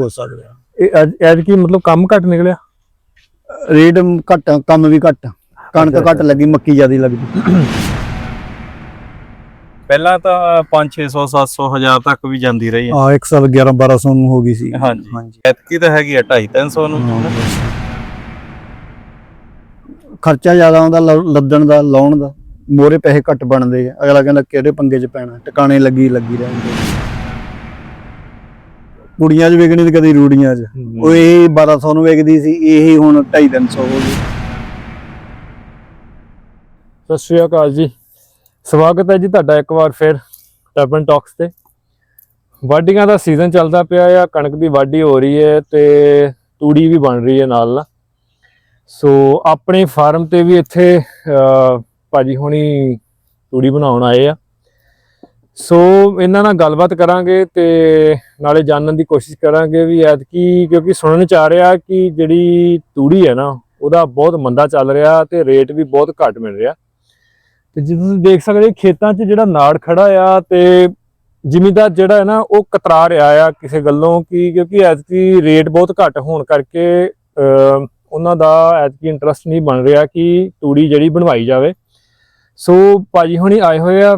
ਹੋ ਸਕਦਾ। ਇਹ ਐਦ ਕੀ ਮਤਲਬ ਕੰਮ ਘੱਟ ਨਿਕਲਿਆ? ਰੇਟ ਘੱਟ ਕੰਮ ਵੀ ਘੱਟ। ਕਣਕ ਘੱਟ ਲੱਗੀ ਮੱਕੀ ਜ਼ਿਆਦਾ ਲੱਗਦੀ। ਪਹਿਲਾਂ ਤਾਂ 5 600 700 ਹਜ਼ਾਰ ਤੱਕ ਵੀ ਜਾਂਦੀ ਰਹੀ ਹੈ। ਆ ਇੱਕ ਸਾਲ 11 1200 ਨੂੰ ਹੋ ਗਈ ਸੀ। ਹਾਂਜੀ। ਹਾਂਜੀ। ਐਤਕੀ ਤਾਂ ਹੈਗੀ ਆ 2.5 300 ਨੂੰ। ਖਰਚਾ ਜ਼ਿਆਦਾ ਆਉਂਦਾ ਲ- ਲੱਦਣ ਦਾ ਲਾਉਣ ਦਾ। ਮੋਰੇ ਪੈਸੇ ਘੱਟ ਬਣਦੇ ਆ। ਅਗਲਾ ਕਹਿੰਦਾ ਕਿਹੜੇ ਪੰਗੇ 'ਚ ਪੈਣਾ? ਟਿਕਾਣੇ ਲੱਗੀ ਲੱਗੀ ਰਹਿੰਦੇ ਕੁੜੀਆਂ 'ਚ ਵਿਕਣੀ ਤੇ ਕਦੀ ਰੂੜੀਆਂ 'ਚ। ਉਹ ਇਹ 1200 ਨੂੰ ਵਿਕਦੀ ਸੀ ਇਹ ਹੁਣ 2.5 300 ਹੋ ਗਈ। ਸਤਿ ਸ਼੍ਰੀ ਅਕਾਲ ਜੀ। ਸਵਾਗਤ ਹੈ ਜੀ ਤੁਹਾਡਾ ਇੱਕ ਵਾਰ ਫਿਰ ਟਰਬਨ ਟਾਕਸ ਤੇ। ਵਾਢੀਆਂ ਦਾ ਸੀਜ਼ਨ ਚੱਲਦਾ ਪਿਆ ਆ ਕਣਕ ਦੀ ਵਾਢੀ ਹੋ ਰਹੀ ਹੈ ਤੇ ਤੂੜੀ ਵੀ ਬਣ ਰਹੀ ਹੈ ਨਾਲ ਨਾਲ। ਸੋ ਆਪਣੇ ਫਾਰਮ ਤੇ ਵੀ ਇੱਥੇ ਭਾਜੀ ਹੁਣੀ ਤੂੜੀ ਬਣਾਉਣ ਆਏ ਆ। ਸੋ ਇਹਨਾਂ ਨਾਲ ਗੱਲਬਾਤ ਕਰਾਂਗੇ ਤੇ ਨਾਲੇ ਜਾਣਨ ਦੀ ਕੋਸ਼ਿਸ਼ ਕਰਾਂਗੇ ਵੀ ਐਤਕੀ ਕਿਉਂਕਿ ਸੁਣਨ ਚ ਆ ਰਿਹਾ ਕਿ ਜਿਹੜੀ ਤੂੜੀ ਹੈ ਨਾ, ਉਹਦਾ ਬਹੁਤ ਮੰਦਾ ਚੱਲ ਰਿਹਾ ਤੇ ਰੇਟ ਵੀ ਬਹੁਤ ਘੱਟ ਮਿਲ ਰਿਹਾ। ਤੇ ਜਿਵੇਂ ਤੁਸੀਂ ਦੇਖ ਸਕਦੇ ਖੇਤਾਂ 'ਚ ਜਿਹੜਾ ਨਾੜ ਖੜਾ ਆ ਤੇ ਜ਼ਿਮੀਦਾਰ ਜਿਹੜਾ ਹੈ ਨਾ, ਉਹ ਕਤਰਾ ਰਿਹਾ ਆ ਕਿਸੇ ਗੱਲੋਂ ਕਿ ਕਿਉਂਕਿ ਐਤਕੀ ਰੇਟ ਬਹੁਤ ਘੱਟ ਹੋਣ ਕਰਕੇ ਉਹਨਾਂ ਦਾ ਐਤਕੀ ਇੰਟਰਸਟ ਨਹੀਂ ਬਣ ਰਿਹਾ ਕਿ ਤੂੜੀ ਜਿਹੜੀ ਬਣਵਾਈ ਜਾਵੇ। ਸੋ ਭਾਜੀ ਹੁਣੀ ਆਏ ਹੋਏ ਆ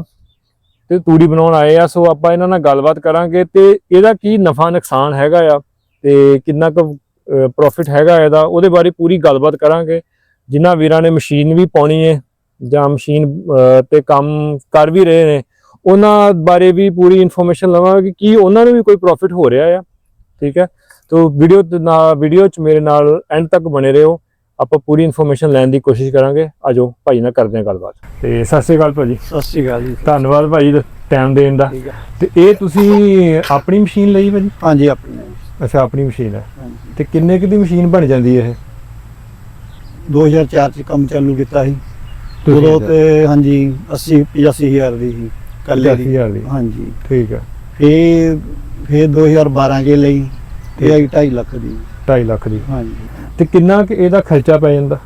ਤੇ ਤੂੜੀ ਬਣਾਉਣ ਆਏ ਆ, ਸੋ ਆਪਾਂ ਇਹਨਾਂ ਨਾਲ ਗੱਲਬਾਤ ਕਰਾਂਗੇ ਤੇ ਇਹਦਾ ਕੀ ਨਫਾ ਨੁਕਸਾਨ ਹੈਗਾ ਆ ਤੇ ਕਿੰਨਾ ਕੁ ਪ੍ਰੋਫਿਟ ਹੈਗਾ ਇਹਦਾ, ਉਹਦੇ ਬਾਰੇ ਪੂਰੀ ਗੱਲਬਾਤ ਕਰਾਂਗੇ। ਜਿਨ੍ਹਾਂ ਵੀਰਾਂ ਨੇ ਮਸ਼ੀਨ ਵੀ ਪਾਉਣੀ ਹੈ ਜਾਂ ਮਸ਼ੀਨ ਤੇ ਕੰਮ ਕਰ ਵੀ ਰਹੇ ਨੇ, ਉਹਨਾਂ ਬਾਰੇ ਵੀ ਪੂਰੀ ਇਨਫੋਰਮੇਸ਼ਨ ਲਵਾਂਗੇ ਕਿ ਕੀ ਉਹਨਾਂ ਨੂੰ ਵੀ ਕੋਈ ਪ੍ਰੋਫਿਟ ਹੋ ਰਿਹਾ ਆ, ਠੀਕ ਹੈ? ਤੋ ਵੀਡੀਓ ਨਾਲ ਵੀਡੀਓ ਚ ਮੇਰੇ ਨਾਲ ਐਂਡ ਤੱਕ ਬਣੇ ਰਹੋ। ਆਪਾਂ ਪੂਰੀ ਇਨਫੋਰਮੇਸ਼ਨ ਲੈਣ ਦੀ ਕੋਸ਼ਿਸ਼ ਕਰਾਂਗੇ। ਆਜੋ ਭਾਈ ਨਾਲ ਕਰਦੇ ਹਾਂ ਗੱਲਬਾਤ। ਤੇ ਸਤਿ ਸ਼੍ਰੀ ਅਕਾਲ ਭਾਜੀ। ਸਤਿ ਸ਼੍ਰੀ ਅਕਾਲ ਜੀ। ਧੰਨਵਾਦ ਭਾਜੀ ਟਾਈਮ ਦੇਣ ਦਾ। ਤੇ ਇਹ ਤੁਸੀਂ ਆਪਣੀ ਮਸ਼ੀਨ ਲਈ ਭਾਜੀ? ਹਾਂਜੀ ਆਪਣੀ ਅੱਛਾ ਆਪਣੀ ਮਸ਼ੀਨ ਹੈ। ਤੇ ਕਿੰਨੇ ਕੁ ਦੀ ਮਸ਼ੀਨ ਬਣ ਜਾਂਦੀ ਹੈ 2004 ਚ ਕੰਮ ਚਾਲੂ ਕੀਤਾ ਸੀ। ਇਹ ਉਦੋਂ ਤੇ ਹਾਂਜੀ 80 85000 ਦੀ ਸੀ ਕੱਲੇ ਦੀ। 80000 ਦੀ। ਹਾਂਜੀ। ਠੀਕ ਹੈ ਫੇਰ ਫੇਰ 2012 ਕੇ ਲਈ ਇਹ ਆਈ 2.5 ਲੱਖ ਦੀ। 2.5 ਲੱਖ ਦੀ। ਹਾਂਜੀ। ਤੇ ਕਿੰਨਾ ਕੁ ਇਹਦਾ ਖਰਚਾ ਪੈ ਜਾਂਦਾ?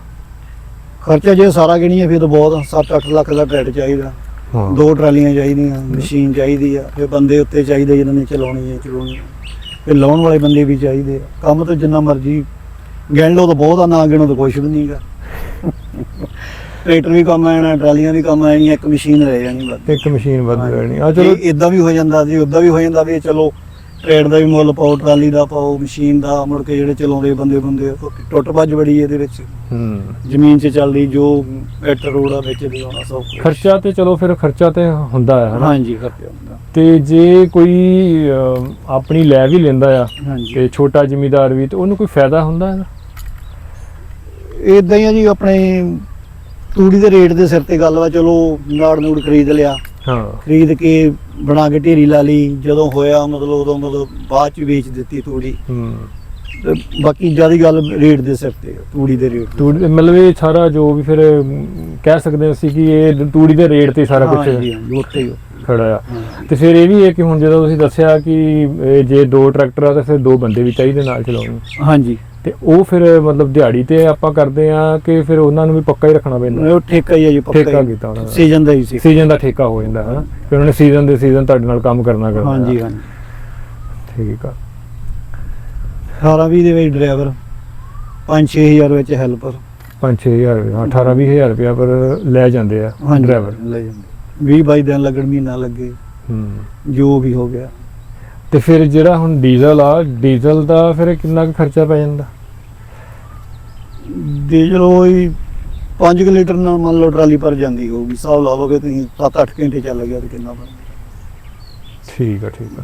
ਖਰਚਾ ਜੇ ਸਾਰਾ ਗਿਣੀਏ ਫਿਰ ਤਾਂ ਬਹੁਤ 7-8 ਲੱਖ ਦਾ ਟਰੈਕਟਰ ਚਾਹੀਦਾ। ਹਾਂ। ਦੋ ਟਰਾਲੀਆਂ ਚਾਹੀਦੀਆਂ ਮਸ਼ੀਨ ਚਾਹੀਦੀ ਆ ਫਿਰ ਬੰਦੇ ਉੱਤੇ ਚਾਹੀਦੇ ਜਿਹਨਾਂ ਨੇ ਚਲਾਉਣੀ ਹੈ ਚਲਾਉਣੀ ਫਿਰ ਲਾਉਣ ਵਾਲੇ ਬੰਦੇ ਵੀ ਚਾਹੀਦੇ ਆ। ਕੰਮ ਤਾਂ ਜਿੰਨਾ ਮਰਜ਼ੀ ਗਿਣ ਲਓ ਤਾਂ ਬਹੁਤ ਆ ਨਾ ਗਿਣੋ ਤਾਂ ਕੁਝ ਵੀ ਨਹੀਂਗਾ ਟਰੈਕਟਰ ਵੀ ਕੰਮ ਆਣਾ ਟਰਾਲੀਆਂ ਵੀ ਕੰਮ ਆਣੀਆਂ ਇੱਕ ਮਸ਼ੀਨ ਰਹਿ ਜਾਣੀ ਬਸ। ਇੱਕ ਮਸ਼ੀਨ ਵੱਧ ਰਹਿਣੀ ਆ ਚਲੋ ਇਦਾਂ ਵੀ ਹੋ ਜਾਂਦਾ ਸੀ ਉਦਾਂ ਵੀ ਹੋ ਜਾਂਦਾ ਵੀ ਚਲੋ ਟ੍ਰੇਡ ਦਾ ਵੀ ਮੁੱਲ ਪਾਓ ਟਰਾਲੀ ਦਾ ਪਾਓ ਮਸ਼ੀਨ ਦਾ ਮੁੜ ਕੇ ਜਿਹੜੇ ਚਲਾਉਂਦੇ ਬੰਦੇ ਬੰਦੇ ਉਹ ਟੁੱਟ ਭੱਜ ਬੜੀ ਇਹਦੇ ਵਿੱਚ। ਹੂੰ। ਜ਼ਮੀਨ 'ਚ ਚੱਲਦੀ ਜੋ ਐਟਰ ਰੋਡ ਆ ਵਿੱਚ ਦੀ ਆਉਣਾ ਸਭ ਕੁਛ। ਖਰਚਾ ਤੇ ਚਲੋ ਫਿਰ ਖਰਚਾ ਤੇ ਹੁੰਦਾ ਹੈ ਹਨਾ? ਹਾਂਜੀ ਖਰਚਾ ਹੁੰਦਾ। ਤੇ ਜੇ ਕੋਈ ਆਪਣੀ ਲੈ ਵੀ ਲੈਂਦਾ ਆ ਹਾਂਜੀ। ਤੇ ਛੋਟਾ ਜ਼ਿਮੀਦਾਰ ਵੀ ਤੇ ਉਹਨੂੰ ਕੋਈ ਫਾਇਦਾ ਹੁੰਦਾ ਹੈ? ਇਦਾਂ ਹੀ ਆ ਜੀ ਆਪਣੇ ਤੂੜੀ ਦੇ ਰੇਟ ਦੇ ਸਿਰ ਤੇ ਗੱਲ ਵਾ ਚਲੋ ਨਾੜ ਨੂੜ ਖਰੀਦ ਲਿਆ। ਹਾਂ। ਖਰੀਦ ਕੇ ਬਣਾ ਕੇ ਢੇਰੀ ਲਾ ਲਈ ਜਦੋਂ ਹੋਇਆ ਮਤਲਬ ਉਦੋਂ ਮਤਲਬ ਬਾਅਦ ਚ ਵੇਚ ਦਿੱਤੀ ਤੂੜੀ। ਹੂੰ। ਤੇ ਬਾਕੀ ਜ਼ਿਆਦਾ ਗੱਲ ਰੇਟ ਦੇ ਸਿਰ ਤੇ ਆ, ਤੂੜੀ ਦੇ ਰੇਟ। ਤੂੜੀ ਮਤਲਬ ਇਹ ਸਾਰਾ ਜੋ ਵੀ ਫਿਰ ਅਮ, ਕਹਿ ਸਕਦੇ ਹਾਂ ਅਸੀਂ ਕਿ ਇਹ ਤੂੜੀ ਦੇ ਰੇਟ ਤੇ ਸਾਰਾ ਕੁਝ ਹਾਂਜੀ ਹਾਂਜੀ ਉੱਥੇ ਹੀ ਖੜਾ ਆ। ਹਾਂ। ਤੇ ਫਿਰ ਇਹ ਵੀ ਹੈ ਕਿ ਹੁਣ ਜਦੋਂ ਤੁਸੀਂ ਦੱਸਿਆ ਕਿ ਇਹ ਜੇ ਦੋ ਟਰੈਕਟਰ ਆ ਤਾਂ ਫਿਰ ਦੋ ਬੰਦੇ ਵੀ ਚਾਹੀਦੇ ਨਾਲ ਚਲਾਉਣ ਨੂੰ। ਹਾਂਜੀ। ਤੇ ਉਹ ਫਿਰ ਮਤਲਬ ਦਿਹਾੜੀ ਤੇ ਆਪਾਂ ਕਰਦੇ ਆ ਕਿ ਫਿਰ ਉਹਨਾਂ ਨੂੰ ਵੀ ਪੱਕਾ ਹੀ ਰੱਖਣਾ ਪੈਂਦਾ। ਉਹ ਠੇਕਾ ਹੀ ਆ ਜੀ ਠੇਕਾ ਕੀਤਾ ਉਹਨਾਂ ਦਾ ਸੀਜ਼ਨ ਦਾ ਹੀ ਸੀ। ਸੀਜ਼ਨ ਦਾ ਠੇਕਾ ਹੋ ਜਾਂਦਾ ਹੈ। ਫਿਰ ਉਹਨਾਂ ਨੇ ਸੀਜ਼ਨ ਦੇ ਸੀਜ਼ਨ ਤੁਹਾਡੇ ਨਾਲ ਕੰਮ ਕਰਨਾ ਕਰਨਾ। ਹਾਂਜੀ ਹਾਂਜੀ। ਠੀਕ ਆ। 18 20 ਦੇ ਵਿੱਚ ਡਰਾਈਵਰ 5-6000 ਵਿੱਚ ਹੈਲਪਰ। 5-6000 18 20000 ਰੁਪਇਆ ਪਰ ਲੈ ਜਾਂਦੇ ਆ ਡਰਾਈਵਰ। ਲੈ ਜਾਂਦੇ। 20 22 ਦਿਨ ਲੱਗਣ ਮਹੀਨਾ ਲੱਗੇ। ਹੂੰ। ਜੋ ਵੀ ਹੋ ਗਿਆ। ਤੇ ਫਿਰ ਜਿਹੜਾ ਹੁਣ ਡੀਜ਼ਲ ਆ ਡੀਜ਼ਲ ਦਾ ਫਿਰ ਕਿੰਨਾ ਕੁ ਖਰਚਾ ਪੈ ਜਾਂਦਾ? ਡੀਜ਼ਲ ਹੋਈ 5 ਲੀਟਰ ਨਾਲ ਮੰਨ ਲਓ ਟਰਾਲੀ ਭਰ ਜਾਂਦੀ ਹੋਊਗੀ ਹਿਸਾਬ ਲਾ ਲਓਗੇ ਤੁਸੀਂ 7-8 ਘੰਟੇ ਚੱਲ ਗਿਆ ਤੇ ਕਿੰਨਾ ਬਣਦਾ ਠੀਕ ਆ ਠੀਕ ਆ।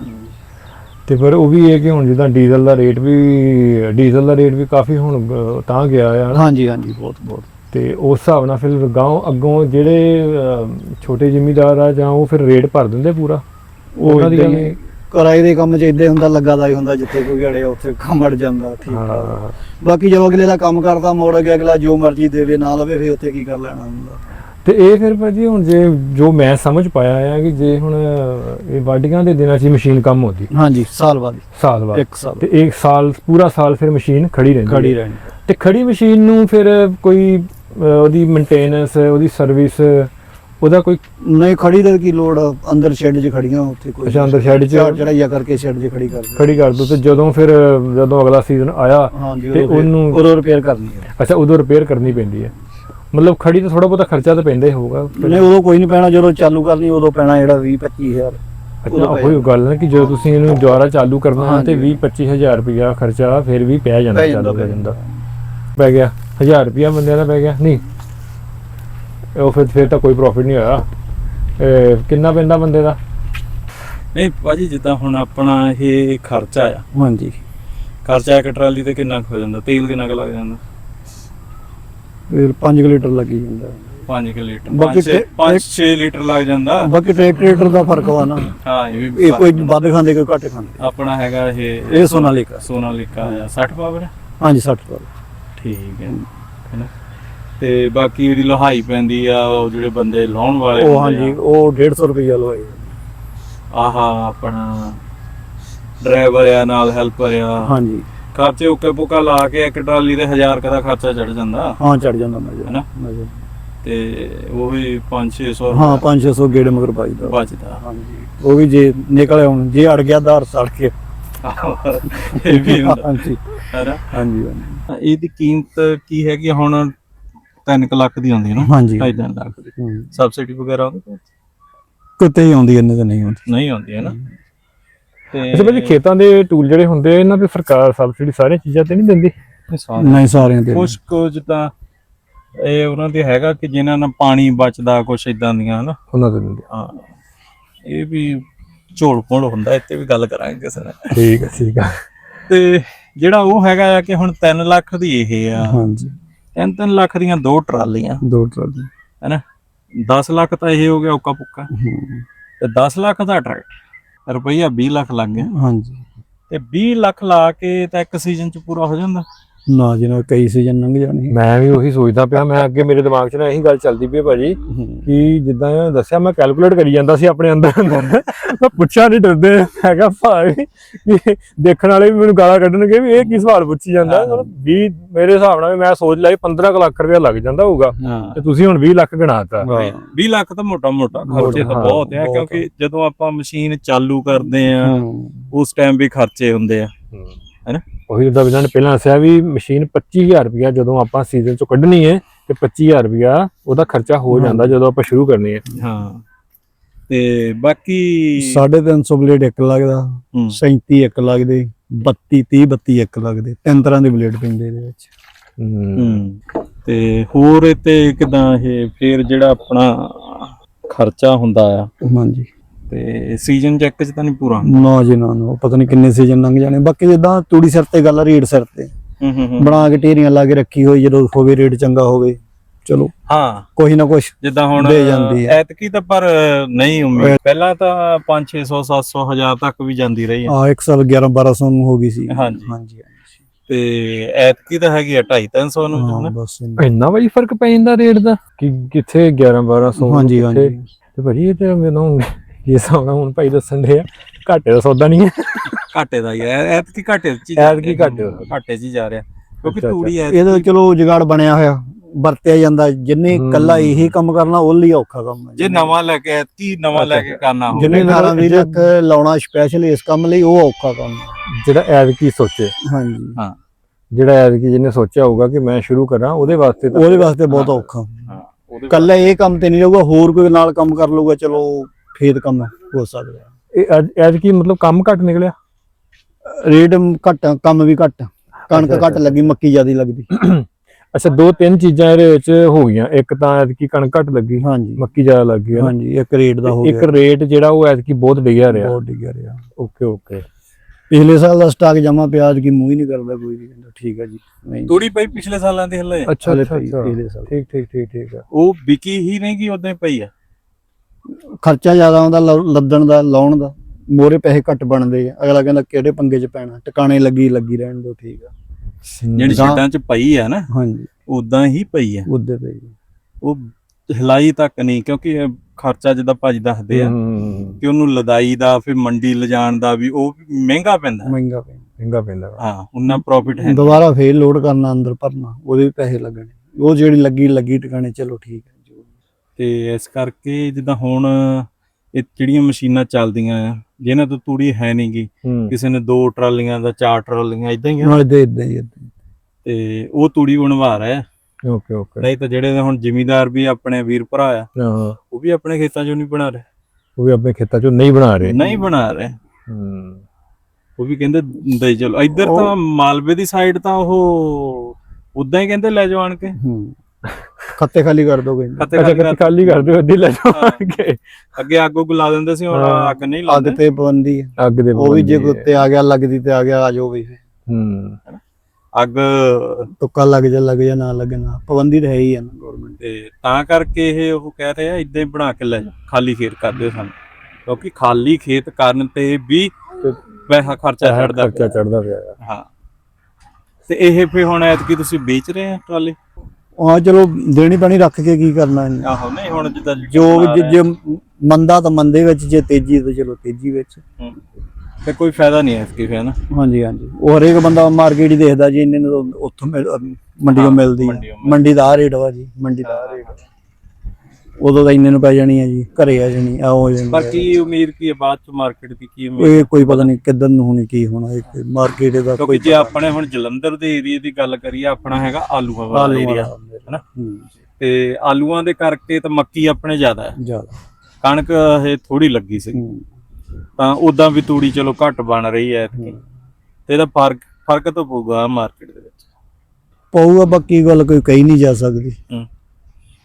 ਤੇ ਪਰ ਉਹ ਵੀ ਇਹ ਕਿ ਹੁਣ ਜਿੱਦਾਂ ਡੀਜ਼ਲ ਦਾ ਰੇਟ ਵੀ ਡੀਜ਼ਲ ਦਾ ਰੇਟ ਵੀ ਕਾਫੀ ਹੁਣ ਅਹ, ਤਾਂ ਗਿਆ ਆ ਨਾ। ਹਾਂਜੀ ਹਾਂਜੀ ਬਹੁਤ ਬਹੁਤ। ਤੇ ਉਸ ਹਿਸਾਬ ਨਾਲ ਫਿਰ ਗਾਉਂ ਅੱਗੋਂ ਜਿਹੜੇ ਅਹ, ਛੋਟੇ ਜ਼ਿਮੀਦਾਰ ਆ ਜਾਂ ਉਹ ਫਿਰ ਰੇਟ ਭਰ ਦਿੰਦੇ ਪੂਰਾ? ਉਹ ਉਹਨਾਂ ਦੀ ਏਦਾਂ ਹੀ ਗੱਲ- ਕਿਰਾਏ ਦੇ ਕੰਮ 'ਚ ਇਦਾਂ ਹੁੰਦਾ ਲੱਗਾ ਦਾ ਹੀ ਹੁੰਦਾ ਜਿੱਥੇ ਕੋਈ ਅੜਿਆ ਉੱਥੇ ਕੰਮ ਅੜ ਜਾਂਦਾ ਠੀਕ ਆ। ਹਾਂ। ਬਾਕੀ ਜਦੋਂ ਅਗਲੇ ਦਾ ਕੰਮ ਕਰਦਾ ਮੋੜ ਗਿਆ ਅਗਲਾ ਜੋ ਮਰਜ਼ੀ ਦੇਵੇ ਨਾ ਲਵੇ ਫੇ ਉੱਥੇ ਕੀ ਕਰ ਲੈਣਾ ਹੁੰਦਾ। ਤੇ ਇਹ ਫਿਰ ਭਾਜੀ ਹੁਣ ਜੇ ਜੋ ਮੈਂ ਸਮਝ ਪਾਇਆ ਆ ਕਿ ਜੇ ਹੁਣ ਇਹ ਵਾਢੀਆਂ ਦੇ ਦਿਨਾਂ 'ਚ ਮਸ਼ੀਨ ਕੰਮ ਹੁੰਦੀ ਹਾਂਜੀ ਸਾਲ ਬਾਅਦ ਸਾਲ ਬਾਅਦ। ਇੱਕ ਸਾਲ। ਤੇ ਇੱਕ ਸਾਲ ਪੂਰਾ ਸਾਲ ਫਿਰ ਮਸ਼ੀਨ ਖੜੀ ਰਹਿੰਦੀ ਖੜੀ ਹੈ। ਰਹਿਣੀ ਤੇ ਖੜੀ ਮਸ਼ੀਨ ਨੂੰ ਫਿਰ ਕੋਈ ਉਹਦੀ ਮੇਨਟੇਨੈਂਸ ਉਹਦੀ ਸਰਵਿਸ ਉਹਦਾ ਕੋਈ ਨਹੀਂ ਖੜੀ ਦਾ ਕੀ ਲੋੜ ਆ? ਅੰਦਰ ਸ਼ੈੱਡ 'ਚ ਖੜੀਆਂ ਉੱਥੇ ਕੋਈ? ਅੱਛਾ, ਅੰਦਰ shed 'ਚ- ਝਾੜ ਚੜਾਈਆ ਕਰਕੇ ਸ਼ੈੱਡ 'ਚ ਖੜੀ ਕਰ ਦਿਓ। ਖੜੀ ਕਰ ਦੋ ਤੇ ਜਦੋਂ ਫਿਰ ਜਦੋਂ ਅਗਲਾ ਸੀਜ਼ਨ ਆਇਆ ਹਾਂਜੀ ਤੇ ਉਦੋਂ ਉਹਨੂੰ- ਉਦੋਂ ਰਿਪੇਅਰ ਕਰਨੀ ਹੈ। ਅੱਛਾ ਉਦੋਂ ਰਿਪੇਅਰ ਕਰਨੀ ਪੈਂਦੀ ਹੈ। ਮਤਲਬ ਖੜੀ ਤਾਂ ਥੋੜਾ ਬਹੁਤਾ ਖਰਚਾ ਤਾਂ ਪੈਂਦਾ ਹੀ ਹੋਊਗਾ। ਨਹੀਂ ਉਦੋਂ ਕੋਈ ਨਹੀਂ ਪੈਣਾ ਜਦੋਂ ਚਾਲੂ ਕਰਨੀ ਉਦੋਂ ਪੈਣਾ ਜਿਹੜਾ 20 25000 ਅੱਛਾ ਉਹੀ ਗੱਲ ਹੈ ਕਿ ਜਦੋਂ ਤੁਸੀਂ ਇਹਨੂੰ ਦੁਬਾਰਾ ਚਾਲੂ ਕਰਨਾ ਹੈ ਤੇ ਹਾਂਜੀ। 20 25000 ਰੁਪਇਆ ਖਰਚਾ ਫਿਰ ਵੀ ਪੈ ਜਾਂਦਾ ਪੈ ਜਾਂਦਾ, ਚਾਲੂ ਪੈ ਕਰਨ ਦਾ ਪੈ ਗਿਆ। 1000 ਰੁਪਇਆ ਬੰਦਿਆਂ ਦਾ ਪੈ ਗਿਆ। ਨਹੀਂ ਉਹ ਫਿਰ ਫਿਰ ਤਾਂ ਕੋਈ ਪ੍ਰੋਫਿਟ ਨਹੀਂ ਹੋਇਆ। ਇਹ ਕਿੰਨਾ ਪੈਂਦਾ ਬੰਦੇ ਦਾ? ਨਹੀਂ ਭਾਜੀ ਜਿੱਦਾਂ ਹੁਣ ਆਪਣਾ ਇਹ ਖਰਚਾ ਆ। ਹਾਂਜੀ। ਖਰਚਾ ਇੱਕ ਟਰਾਲੀ ਤੇ ਕਿੰਨਾ ਕੁ ਹੋ ਜਾਂਦਾ? ਤੇਲ ਕਿੰਨਾ ਕੁ ਲੱਗ ਜਾਂਦਾ? ਫਿਰ 5 ਲੀਟਰ ਲੱਗੀ ਜਾਂਦਾ। 5 ਕਿ ਲੀਟਰ। ਬਾਕੀ 5 ਤੇ- 6 ਲੀਟਰ ਲੱਗ ਜਾਂਦਾ? ਬਾਕੀ ਟਰੈਕਟਰ ਦਾ ਫ਼ਰਕ ਵਾ ਨਾ। ਹਾਂ ਇਹ ਵੀ ਇਹ ਕੋਈ ਵੱਧ ਖਾਂਦੇ ਕੋਈ ਘੱਟ ਖਾਂਦੇ। ਆਪਣਾ ਹੈਗਾ ਇਹ ਇਹ ਸੋਨਾਲੀਕਾ। ਸੋਨਾਲੀਕਾ ਆ। 60 ਪਾਵਰ ਹਾਂਜੀ 60 ਵਾਲਾ ਠੀਕ ਹੈ। ਹੈਨਾ ਤੇ ਬਾਕੀ ਇਹਦੀ ਲੋਹਾਈ ਪੈਂਦੀ ਆ ਉਹ ਜਿਹੜੇ ਬੰਦੇ ਲਾਉਣ ਵਾਲੇ ਉਹ ਹੁੰਦੇ ਹਾਂਜੀ ਆ, ਉਹ 150 ਰੁਪਈਆ ਲਵਾਈ ਆਹਾ ਆਪਣਾ ਡਰਾਈਵਰ ਆ ਨਾਲ ਹੈਲਪਰ ਆ। ਹਾਂਜੀ। ਖਰਚੇ ਉੱਕੇ ਪੁੱਕਾ ਲਾ ਕੇ ਇੱਕ ਟਰਾਲੀ ਦੇ 1000 ਦਾ ਖਰਚਾ ਚੜ ਜਾਂਦਾ। ਹਾਂ ਚੜ ਜਾਂਦਾ ਮਜ਼ਾ ਹੈਨਾ? ਮਜ਼ਾ ਤੇ ਉਹ ਵੀ 5-600 ਹਾਂ 5-600 ਗੇੜੇ ਮਗਰ ਪਾਈਦਾ ਬਚਦਾ ਹਾਂਜੀ। ਉਹ ਵੀ ਜੇ ਨਿਕਲ ਹੁਣ ਜੇ ਅੜ ਗਿਆ ਧਾਰ ਸੜ ਕੇ। ਇਹ ਵੀ ਹੁੰਦਾ। ਹਾਂਜੀ। ਹੈਨਾ? ਹਾਂਜੀ ਹਾਂਜੀ। ਇਹਦੀ ਕੀਮਤ ਕੀ ਹੈਗੀ ਹੁਣ 3 ਲੱਖ ਦੀ ਆਉਂਦੀ ਹੈ ਨਾ ਹਾਂਜੀ। 2.5 ਲੱਖ ਦੀ। ਸਬਸਿਡੀ ਵਗੈਰਾ ਉਹਦੇ ਕਿਤੇ ਹੀ ਆਉਂਦੀ ਇੰਨੇ ਤਾਂ ਨਹੀਂ ਆਉਂਦੀ। ਨਹੀਂ ਆਉਂਦੀ ਹੈ ਨਾ? ਤੇ ਅੱਛਾ ਭਾਜੀ ਖੇਤਾਂ ਦੇ ਟੂਲ ਜਿਹੜੇ ਹੁੰਦੇ ਆ, ਇਹਨਾਂ ਤੇ ਸਰਕਾਰ ਸਬਸਿਡੀ ਸਾਰੀਆਂ ਚੀਜ਼ਾਂ ਤੇ ਨਹੀਂ ਦਿੰਦੀ? ਨਹੀਂ ਸਾਰਿਆਂ। ਦੇ ਕੁਝ ਕੁਝ ਤਾਂ ਇਹ ਉਹਨਾਂ ਦੇ ਹੈਗਾ ਕਿ ਜਿਨ੍ਹਾਂ ਨਾਲ ਪਾਣੀ ਬਚਦਾ ਕੁਝ ਇਦਾਂ ਦੀਆਂ ਹਨਾ ਉਹਨਾਂ ਦੇ ਦਿੰਦੇ ਹਾਂ। ਇਹ ਵੀ ਝੋਲ ਪੋਲ ਹੁੰਦਾ ਇੱਥੇ ਵੀ ਗੱਲ ਕਰਾਂਗੇ ਕਿਸੇ ਨਾਲ। ਠੀਕ ਹੈ ਠੀਕ ਹੈ। ਤੇ ਜਿਹੜਾ ਉਹ ਹੈਗਾ ਆ ਕਿ ਹੁਣ 3 ਲੱਖ ਦੀ ਇਹ ਆ। ਹਾਂਜੀ। 3-3 ਲੱਖ ਦੀਆਂ ਦੋ ਟਰਾਲੀਆਂ। ਦੋ ਟਰਾਲੀ ਹੈਨਾ? 10 ਲੱਖ ਤਾਂ ਇਹ ਹੋ ਗਿਆ ਉੱਕਾ ਪੁੱਕਾ। ਤੇ 10 ਲੱਖ ਦਾ ਟਰੈਕਟਰ ਰੁਪਈਆ 20 ਲੱਖ ਲੱਗ ਗਿਆ। ਹਾਂਜੀ। ਤੇ 20 ਲੱਖ ਲਾ ਕੇ ਤਾਂ ਇੱਕ ਸੀਜ਼ਨ ਚ ਪੂਰਾ ਹੋ ਜਾਂਦਾ। ਨਾ ਜੀ ਨਾ ਕਈ ਸੀਜ਼ਨ ਲੰਘ ਜਾਣੇ ਮੈਂ ਵੀ ਉਹੀ ਸੋਚਦਾ ਪਿਆ ਮੈਂ ਅੱਗੇ ਮੇਰੇ ਦਿਮਾਗ 'ਚ ਨਾ ਇਹੀ ਗੱਲ ਚੱਲਦੀ ਪਈ ਹੈ ਭਾਜੀ ਹੂੰ। ਕਿ ਜਿੱਦਾਂ ਇਹ ਦੱਸਿਆ ਮੈਂ ਕੈਲਕੂਲੇਟ ਕਰੀ ਜਾਂਦਾ ਸੀ ਆਪਣੇ ਅੰਦਰ। ਅੰਦਰ ਮੈਂ ਪੁੱਛਿਆ ਨਹੀਂ ਡਰਦੇ ਹੈਗਾ ਭਾਈ ਕਿ ਦੇਖਣ ਵਾਲੇ ਵੀ ਮੈਨੂੰ ਗਾਲਾਂ ਕੱਢਣਗੇ ਵੀ ਇਹ ਕੀ ਸਵਾਲ ਪੁੱਛੀ ਜਾਂਦਾ। ਹਾਂ। ਵੀ ਮੇਰੇ ਹਿਸਾਬ ਨਾਲ ਵੀ ਮੈਂ ਸੋਚ ਲਿਆ 15 ਕੁ ਲੱਖ ਰੁਪਇਆ ਲੱਗ ਜਾਂਦਾ ਹੋਊਗਾ ਹਾਂ। ਤੇ ਤੁਸੀਂ ਹੁਣ 20 ਲੱਖ ਗਣਾਤਾ। 20 ਲੱਖ ਤਾਂ ਮੋਟਾ ਮੋਟਾ ਖਰਚੇ ਤਾਂ ਹਾਂ, ਬਹੁਤ ਆ ਬਹੁਤ ਕਿਉਂਕਿ ਜਦੋਂ ਆਪਾਂ ਮਸ਼ੀਨ ਚਾਲੂ ਕਰਦੇ ਆ ਹੂੰ। ਉਸ ਟਾਈਮ ਵੀ ਖਰਚੇ ਹੁੰਦੇ ਆ। ਹੈਨਾ? ਉਹੀ ਜਿੱਦਾਂ ਇਹਨਾਂ ਨੇ ਪਹਿਲਾਂ ਦੱਸਿਆ ਵੀ ਮਸ਼ੀਨ 25000 ਰੁਪਇਆ ਜਦੋਂ ਆਪਾਂ ਸੀਜ਼ਨ ਚੋਂ ਕੱਢਣੀ ਹੈ ਤੇ 25000 ਰੁਪਇਆ ਉਹਦਾ ਖਰਚਾ ਹੋ ਜਾਂਦਾ ਜਦੋਂ ਆਪਾਂ ਸ਼ੁਰੂ ਕਰਨੀ ਹੈ। ਹਾਂ। ਤੇ ਬਾਕੀ ਸਾਢੇ ਤਿੰਨ ਸੌ ਬਲੇਡ ਇੱਕ ਲੱਗਦਾ ਹੂੰ, 37 ਇੱਕ ਲੱਗਦੇ 32 30 32 ਇੱਕ ਲੱਗਦੇ ਤਿੰਨ ਤਰ੍ਹਾਂ ਦੇ ਬਲੇਡ ਪੈਂਦੇ ਇਹਦੇ ਵਿੱਚ। ਹੂੰ। ਤੇ ਹੋਰ ਇਹ ਤੇ ਕਿਦਾਂ ਇਹ ਫੇਰ ਜਿਹੜਾ ਆਪਣਾ ਖਰਚਾ ਹੁੰਦਾ ਆ ਹਾਂਜੀ। ਤੇ ਸੀਜ਼ਨ ਚੈੱਕ ਚ ਤਾਂ ਨਹੀਂ ਪੂਰਾ ਨਾ ਜੀ ਨਾ ਨਾ। ਪਤਾ ਨਹੀਂ ਕਿੰਨੇ ਸੀਜ਼ਨ ਲੰਘ ਜਾਣੇ। ਬਾਕੀ ਜਿੱਦਾਂ ਤੂੜੀ ਸਿਰ ਤੇ ਗੱਲ ਰੇਡ ਸਿਰ ਤੇ। ਹੂੰ ਹੂੰ ਹੂੰ। ਬਣਾ ਕੇ ਢੇਰੀਆਂ ਲਾ ਕੇ ਰੱਖੀ ਹੋਈ ਜਦੋਂ ਹੋਵੇ ਰੇਟ ਚੰਗਾ ਹੋਵੇ। ਚਲੋ। ਹਾਂ। ਕੋਈ ਨਾ ਕੁਛ ਜਿੱਦਾਂ ਹੁਣ ਦੇ ਜਾਂਦੀ ਹੈ। ਐਤਕੀ ਤਾਂ ਪਰ ਨਹੀਂ ਉਮੀਦ। ਪਹਿਲਾਂ ਤਾਂ 5 600 700 ਹਜ਼ਾਰ ਤੱਕ ਵੀ ਜਾਂਦੀ ਰਹੀ ਹੈ ਆ ਇੱਕ ਸਾਲ 11 1200 ਨੂੰ ਹੋ ਗਈ ਸੀ। ਹਾਂਜੀ। ਹਾਂਜੀ ਤੇ ਐਤਕੀ ਤਾਂ ਹੈਗੀ ਆ 2.5 300 ਨੂੰ ਹਾਂ ਬਸ। ਇੰਨਾ। ਭਾਜੀ ਫ਼ਰਕ ਪੈ ਜਾਂਦਾ ਰੇਟ ਦਾ? ਕਿ ਕਿੱਥੇ 11 1200 ਹਾਂਜੀ ਹਾਂਜੀ। ਤੇ ਭਾਜੀ ਇਹ ਤੇ ਮੈਨੂੰ ਇਹ ਸੌਣਾ ਹੁਣ ਭਾਈ ਦੱਸਣ ਦੇ ਆ ਘਾਟੇ ਦਾ ਸੌਦਾ ਨਹੀਂ ਹੈ। ਘਾਟੇ ਦਾ ਹੀ ਹੈ ਐਤਕੀ ਘਾਟੇ ਚ ਹੀ ਐਤਕੀ ਜਾ ਘਾਟੇ ਰਿਹਾ। ਦਾ। ਘਾਟੇ ਚ ਹੀ ਜਾ ਰਿਹਾ। ਕਿਉਂਕਿ ਅੱਛਾ, ਤੂੜੀ ਐ ਇਹਦਾ ਚਲੋ ਜੁਗਾੜ ਬਣਿਆ ਹੋਇਆ ਵਰਤਿਆ ਜਾਂਦਾ ਜਿੰਨੇ ਹੂੰ। ਕੱਲਾ ਇਹੀ ਕੰਮ ਕਰਨਾ ਉਹ ਲਈ ਔਖਾ ਕੰਮ ਹੈ। ਜੇ ਨਵਾਂ ਲੈ ਕੇ ਐਤਕੀ ਨਵਾਂ ਲੈ ਕੇ ਕਰਨਾ ਹੋਵੇ। ਜਿੰਨੇ। 18 20 ਲੱਖ ਲਾਉਣਾ ਸਪੈਸ਼ਲ ਇਸ ਕੰਮ ਲਈ ਉਹ ਔਖਾ ਕੰਮ ਹੈ। ਜਿਹੜਾ ਐਤਕੀ ਸੋਚੇ। ਹਾਂਜੀ। ਜਿਹੜਾ ਐਤਕੀ ਜਿਹਨੇ ਸੋਚਿਆ ਹੋਊਗਾ ਕਿ ਮੈਂ ਸ਼ੁਰੂ ਕਰਾਂ ਉਹਦੇ ਵਾਸਤੇ ਤਾਂ ਉਹਦੇ ਵਾਸਤੇ ਬਹੁਤ ਹਾਂ। ਔਖਾ। ਹਾਂ ਉਹਦੇ ਕੱਲਾ ਇਹ ਕੰਮ ਤੇ ਨਹੀਂ ਰਹੂਗਾ ਹੋਰ ਕੋਈ ਨਾਲ ਕੰਮ ਕਰ ਲਊਗਾ ਚਲੋ ਫੇਰ ਕੰਮ ਹੋ ਸਕਦਾ ਇਹ ਐਤ- ਐਤਕੀ ਮਤਲਬ ਕੰਮ ਘੱਟ ਨਿਕਲਿਆ? ਰੇਟ ਘੱਟ ਕੰਮ ਵੀ ਘੱਟ ਕਣਕ ਘੱਟ ਲੱਗੀ ਮੱਕੀ ਜ਼ਿਆਦੀ ਲੱਗਦੀ। ਅੱਛਾ ਦੋ ਤਿੰਨ ਚੀਜ਼ਾਂ ਇਹਦੇ ਵਿੱਚ ਹੋ ਗਈਆਂ ਇੱਕ ਤਾਂ ਐਤਕੀ ਕਣਕ ਘੱਟ ਲੱਗੀ ਹਾਂਜੀ। ਮੱਕੀ ਜ਼ਿਆਦਾ ਲੱਗੀ ਹੈ ਨਾ? ਹਾਂਜੀ ਇੱਕ ਰੇਟ ਦਾ ਹੋ ਇੱਕ ਗਿਆ। ਰੇਟ ਜਿਹੜਾ ਉਹ ਐਤਕੀ ਬਹੁਤ ਡਿੱਗਿਆ ਰਿਹਾ। ਬਹੁਤ ਡਿੱਗਿਆ ਰਿਹਾ। Okay okay. ਪਿਛਲੇ ਸਾਲ ਦਾ ਸਟਾਕ ਜਮਾ ਪਿਆਜ਼ ਕੀ ਮੂੰਹ ਹੀ ਨਹੀਂ ਕਰਦਾ ਕੋਈ ਵੀ ਕਹਿੰਦਾ ਠੀਕ ਹੈ ਜੀ। ਨਹੀਂ। ਤੂੜੀ ਪਈ ਪਿਛਲੇ ਸਾਲਾਂ ਦੇ ਹੱਲੇ। ਅੱਛਾ ਪਿਛਲੇ ਸਾਲ। ਠੀਕ ਠੀਕ ਠੀਕ ਠੀਕ ਆ ਉਹ ਵਿਕੀ ਹੀ ਨਹੀਂ ਕਿ ਉਦਾਂ ਹੀ ਪਈ ਆ ਖਰਚਾ ਜ਼ਿਆਦਾ ਆਉਂਦਾ ਲੱਦਣ ਦਾ ਲਾਉਣ ਦਾ ਮੋਰੇ ਪੈਸੇ ਘੱਟ ਬਣਦੇ ਆ। ਅਗਲਾ ਕਹਿੰਦਾ ਕਿਹੜੇ ਪੰਗੇ 'ਚ ਪੈਣਾ? ਟਿਕਾਣੇ ਲੱਗੀ ਲੱਗੀ ਰਹਿਣ ਦੋ ਠੀਕ ਆ। ਜਿਹੜੀ ਛੱਡਾਂ ਚ ਪਈ ਆ ਨਾ ਹਾਂਜੀ। ਉਦਾਂ ਹੀ ਪਈ ਆ। ਉਹਦੇ ਤੇ ਉਹ ਹਿਲਾਈ ਤੱਕ ਨਹੀਂ ਕਿਉਂਕਿ ਇਹ ਖਰਚਾ ਜਿੱਦਾਂ ਭਾਜੀ ਦੱਸਦੇ ਆ ਕਿ ਉਹਨੂੰ ਲਦਾਈ ਦਾ ਫਿਰ ਮੰਡੀ ਲਿਜਾਣ ਦਾ ਵੀ ਉਹ ਮਹਿੰਗਾ ਪੈਂਦਾ। ਮਹਿੰਗਾ ਪੈਂਦਾ ਮਹਿੰਗਾ ਪੈਂਦਾ। ਹਾਂ ਉਹਨਾਂ ਪ੍ਰੋਫਿਟ ਹੈ। ਦੁਬਾਰਾ ਫੇਰ ਲੋਡ ਕਰਨਾ ਅੰਦਰ ਭਰਨਾ ਉਹਦੇ ਵੀ ਪੈਸੇ ਲੱਗਣੇ। ਉਹ ਜਿਹੜੀ ਲੱਗੀ ਲੱਗੀ ਟਿਕਾਣੇ ਚਲੋ ਠੀਕ ਹੈ ਤੇ ਇਸ ਕਰਕੇ ਜਿੱਦਾਂ ਹੁਣ ਇਹ ਜਿਹੜੀਆਂ ਮਸ਼ੀਨਾਂ ਚੱਲਦੀਆਂ ਆ ਜਿਨ੍ਹਾਂ ਤੋਂ ਤੂੜੀ ਹੈ ਨਹੀਂਗੀ ਕਿਸੇ ਨੇ ਦੋ ਟਰਾਲੀਆਂ ਦਾ ਚਾਰ ਟਰਾਲੀਆਂ ਇਦਾਂ ਹੀ ਆ। ਇਦਾਂ ਹੀ ਹੀ। ਤੇ ਉਹ ਤੂੜੀ ਬਣਵਾ ਰਿਹਾ। Okay okay. ਨਹੀਂ ਤਾਂ ਜਿਹੜੇ ਹੁਣ ਜ਼ਿਮੀਦਾਰ ਵੀ ਆਪਣੇ ਵੀਰ ਭਰਾ ਆ ਹਾਂ। ਉਹ ਵੀ ਆਪਣੇ ਖੇਤਾਂ 'ਚੋਂ ਨਹੀਂ ਬਣਾ ਰਹੇ। ਉਹ ਵੀ ਆਪਣੇ ਖੇਤਾਂ ਚੋਂ ਨਹੀਂ ਬਣਾ ਰਹੇ। ਨਹੀਂ ਬਣਾ ਰਹੇ। ਹੂੰ। ਉਹ ਵੀ ਕਹਿੰਦੇ ਦੇ ਚਲੋ ਇੱਧਰ ਤਾਂ ਮਾਲਵੇ ਦੀ ਸਾਈਡ ਤਾਂ ਉਹ ਉਦਾਂ ਹੀ ਕਹਿੰਦੇ ਲੈ ਜਾਓ ਆਣ ਕੇ। ਹੂੰ। ਖੱਤੇ ਖਾਲੀ ਕਰ ਦੋਗੇ ਖੱਤੇ ਅੱਛਾ ਕਰ- ਖਾਲੀ ਕਰ ਦਿਓ ਅੱਧੀ ਲੈ ਜਾਵਾਂਗੇ ਅੱਗੇ। ਅੱਗ ਉੱਗ ਲਾ ਦਿੰਦੇ ਸੀ ਹੁਣ। ਅੱਗ ਨਹੀਂ ਅੱਗ ਲਾਉਂਦੇ ਤੇ ਪਾਬੰਦੀ ਹੈ। ਅੱਗ ਦੇ ਉਹ ਵੀ ਜੇ ਉੱਤੇ ਆ ਗਿਆ ਲੱਗਦੀ ਤੇ ਆ ਗਿਆ ਆ ਜਾਓ ਵੀ ਹੂੰ। ਅੱਗ ਤੁੱਕਾ ਲੱਗ ਜਾ ਲੱਗ ਜਾ ਨਾ ਲੱਗੇ ਨਾ। ਪਾਬੰਦੀ ਤਾਂ ਹੈ ਹੀ ਹੈ ਨਾ ਗਵਰਨਮੈਂਟ ਤੇ ਤਾਂ ਕਰਕੇ ਇਹ ਉਹ ਕਹਿ ਰਹੇ ਆ ਇਦਾਂ ਹੀ ਬਣਾ ਕੇ ਲੈ ਜਾਓ। ਖਾਲੀ ਖੇਤ ਕਰ ਦਿਓ ਸਾਨੂੰ। ਕਿਉਂਕਿ ਖਾਲੀ ਖੇਤ ਕਰਨ ਤੇ ਵੀ ਪੈਸਾ ਖਰਚਾ ਚੜਦਾ ਖਰਚਾ ਚੜਦਾ ਪਿਆ। ਆ। ਹਾਂ। ਤੇ ਇਹ ਫੇ ਹੁਣ ਐਤਕੀ ਤੁਸੀਂ ਵੇਚ ਰਹੇ ਆ ਟਰਾਲੀ? ਹਾਂ ਚਲੋ ਦੇਣੀ ਪੈਣੀ ਰੱਖ ਕੇ ਕੀ ਕਰਨਾ ਇਹਨੇ। ਆਹੋ ਨਹੀਂ ਹੁਣ ਜਿੱਦਾਂ ਜੋ ਜੇ- ਮੰਦਾ ਤਾਂ ਮੰਦੇ ਵਿੱਚ ਜੇ ਤੇਜ਼ੀ ਤਾਂ ਚਲੋ ਤੇਜ਼ੀ ਵਿੱਚ ਹੂੰ। ਤੇ ਕੋਈ ਫਾਇਦਾ ਨਹੀਂ ਐਤਕੀ ਫੇ ਨਾ ਹਾਂਜੀ ਹਾਂਜੀ ਉਹ ਹਰੇਕ ਬੰਦਾ ਮਾਰਕੀਟ ਹੀ ਦੇਖਦਾ ਜੀ ਇੰਨੇ ਨੂੰ ਉੱਥੋਂ ਮੰਡੀੋਂ ਹਾਂ, ਮਿਲਦੀ ਹੈ। ਮੰਡੀ ਦਾ ਰੇਟ ਵਾ ਜੀ ਮੰਡੀ ਦਾ ਰੇਟ ਉਦੋਂ ਤਾਂ ਇੰਨੇ ਨੂੰ ਪੈ ਜਾਣੀ ਹੈ ਜੀ ਘਰੇ ਆ ਜਾਣੀ ਆ ਹੋ ਜਾਣੀ ਪਰ ਹੈ। ਕੀ ਉਮੀਦ ਕੀ ਹੈ ਬਾਅਦ ਚ ਮਾਰਕੀਟ ਦੀ ਕੀ ਉਮੀਦ? ਇਹ ਕੋਈ ਪਤਾ ਨਹੀਂ ਕਿੱਦਾਂ ਨੂੰ ਹੋਣੀ ਕੀ ਹੋਣਾ ਇਹ ਮਾਰਕੀਟ ਦਾ ਕਿਉਂਕਿ ਕੋਈ ਜੇ ਆਪਣੇ ਹੁਣ ਜਲੰਧਰ ਦੇ ਏਰੀਆ ਦੀ ਗੱਲ ਕਰੀਏ ਆਪਣਾ ਹੈਗਾ ਆਲੂਆਂ ਵਾਲਾ ਏਰੀਆ ਹਨਾ? ਤੇ ਆਲੂਆਂ ਦੇ ਕਰਕੇ ਤਾਂ ਮੱਕੀ ਆਪਣੇ ਜ਼ਿਆਦਾ ਹੈ। ਜ਼ਿਆਦਾ। ਕਣਕ ਇਹ ਥੋੜੀ ਲੱਗੀ ਸੀ। ਤਾਂ ਉਦਾਂ ਵੀ ਤੂੜੀ ਚਲੋ ਘੱਟ ਬਣ ਰਹੀ ਹੈ ਐਤਕੀ। ਤੇ ਇਹਦਾ ਫ਼ਰਕ ਫ਼ਰਕ ਤਾਂ ਪਊਗਾ ਮਾਰਕੀਟ ਦੇ ਵਿੱਚ। ਪਊਗਾ ਬਾਕੀ ਗੱਲ ਕੋਈ ਕਹੀ ਨਹੀਂ ਜਾ ਸਕਦੀ। ਹੂੰ।